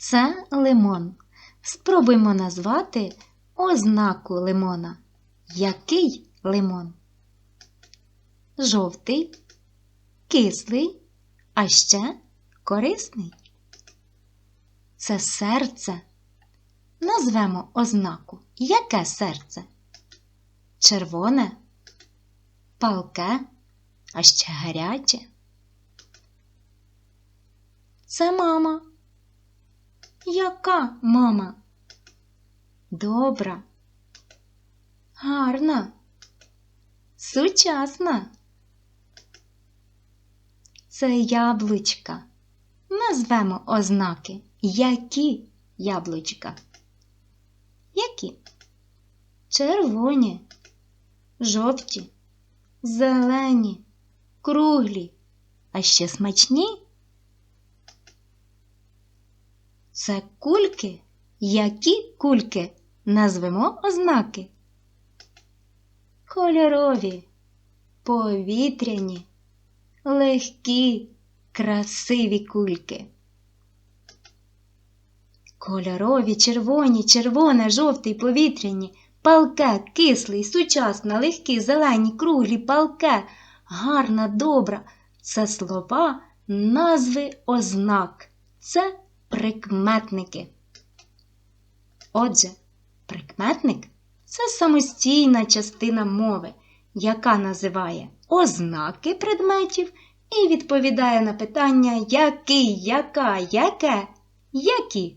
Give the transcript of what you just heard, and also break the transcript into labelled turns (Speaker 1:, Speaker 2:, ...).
Speaker 1: Це лимон. Спробуймо назвати ознаку лимона. Який лимон? Жовтий, кислий, а ще корисний. Це серце. Назвемо ознаку. Яке серце? Червоне, палке, а ще гаряче. Це мама. Яка мама? Добра, гарна, сучасна. Це яблучка. Назвемо ознаки. Які яблучка? Які? Червоні, жовті, зелені, круглі, а ще смачні. Це кульки. Які кульки? Назвемо ознаки. Кольорові, повітряні, легкі, красиві кульки. Кольорові, червоні, червоне, жовтий, повітряні, палке, кислий, сучасна, легкі, зелені, круглі, палке, гарна, добра. Це слова, назви ознак. Це прикметники. Отже, прикметник це самостійна частина мови, яка називає ознаки предметів і відповідає на питання який, яка, яке, які.